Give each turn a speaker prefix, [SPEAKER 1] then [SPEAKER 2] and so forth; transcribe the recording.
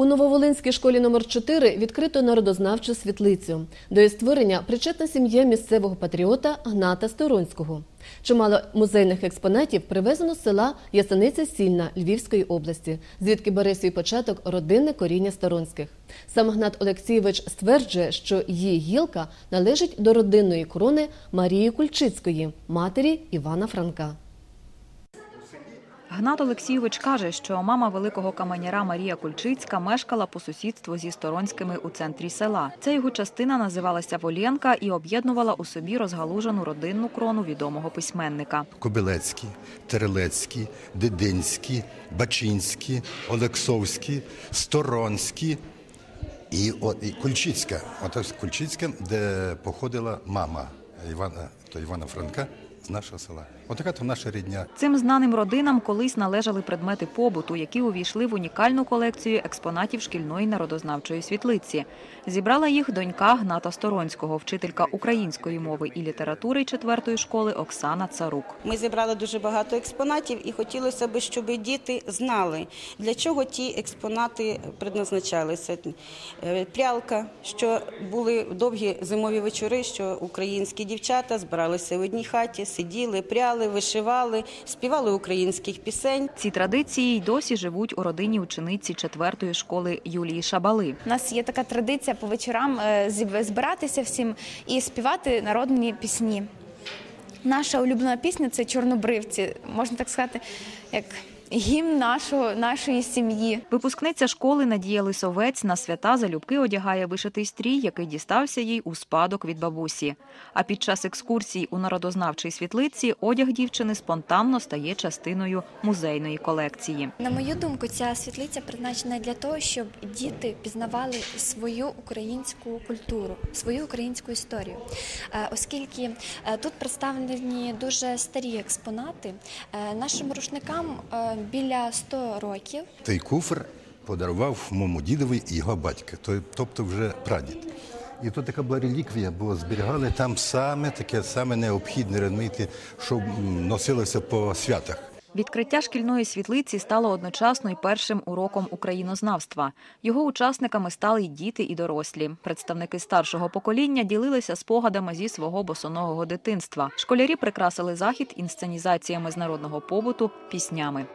[SPEAKER 1] У Нововолинській школі номер 4 відкрито народознавчу світлицю. До її створення причетна сім'я місцевого патріота Гната Сторонського. Чимало музейних експонатів привезено з села Ясениця Сільна Львівської області, звідки бере свій початок родинне коріння Сторонських. Сам Гнат Олексійович стверджує, що її гілка належить до родинної корони Марії Кульчицької, матері Івана Франка.
[SPEAKER 2] Гнат Олексійович каже, що мама великого каменяра Марія Кульчицька мешкала по сусідству зі Сторонськими у центрі села. Ця його частина називалася Волєнка і об'єднувала у собі розгалужену родинну крону відомого письменника.
[SPEAKER 3] Кобилецькі, Терелецькі, Дединські, Бачинські, Олексовські, Сторонські і, Кульчицька. От Кульчицька, де походила мама Івана, то Івана Франка з нашого села. Отака то наша рідня.
[SPEAKER 2] Цим знаним родинам колись належали предмети побуту, які увійшли в унікальну колекцію експонатів шкільної народознавчої світлиці. Зібрала їх донька Гната Сторонського, вчителька української мови і літератури четвертої школи Оксана Царук.
[SPEAKER 4] Ми зібрали дуже багато експонатів, і хотілося б, щоб діти знали, для чого ті експонати предназначалися. Е, Прялка, що були довгі зимові вечори, що українські дівчата збиралися в одній хаті, сиділи, пряли, вишивали, співали українських пісень.
[SPEAKER 2] Ці традиції й досі живуть у родині учениці четвертої школи Юлії Шабали.
[SPEAKER 5] У нас є така традиція по вечорам е, збиратися всім і співати народні пісні. Наша улюблена пісня це Чорнобривці, можна так сказати, як гімн нашого, нашої сім'ї.
[SPEAKER 2] Випускниця школи Надія Лисовець на свята залюбки одягає вишитий стрій, який дістався їй у спадок від бабусі. А під час екскурсій у народознавчій світлиці одяг дівчини спонтанно стає частиною музейної колекції.
[SPEAKER 6] На мою думку, ця світлиця призначена для того, щоб діти пізнавали свою українську культуру, свою українську історію. Е, Оскільки е, тут представлені дуже старі експонати, е, нашим рушникам біля 100 років.
[SPEAKER 3] Той куфр подарував моєму дідові його батько, тобто вже прадід. І тут така була реліквія, бо зберігали там саме таке саме необхідне, розумієте, що носилося по святах.
[SPEAKER 2] Відкриття шкільної світлиці стало одночасно й першим уроком українознавства. Його учасниками стали й діти, і дорослі. Представники старшого покоління ділилися спогадами зі свого босоного дитинства. Школярі прикрасили захід інсценізаціями з народного побуту, піснями.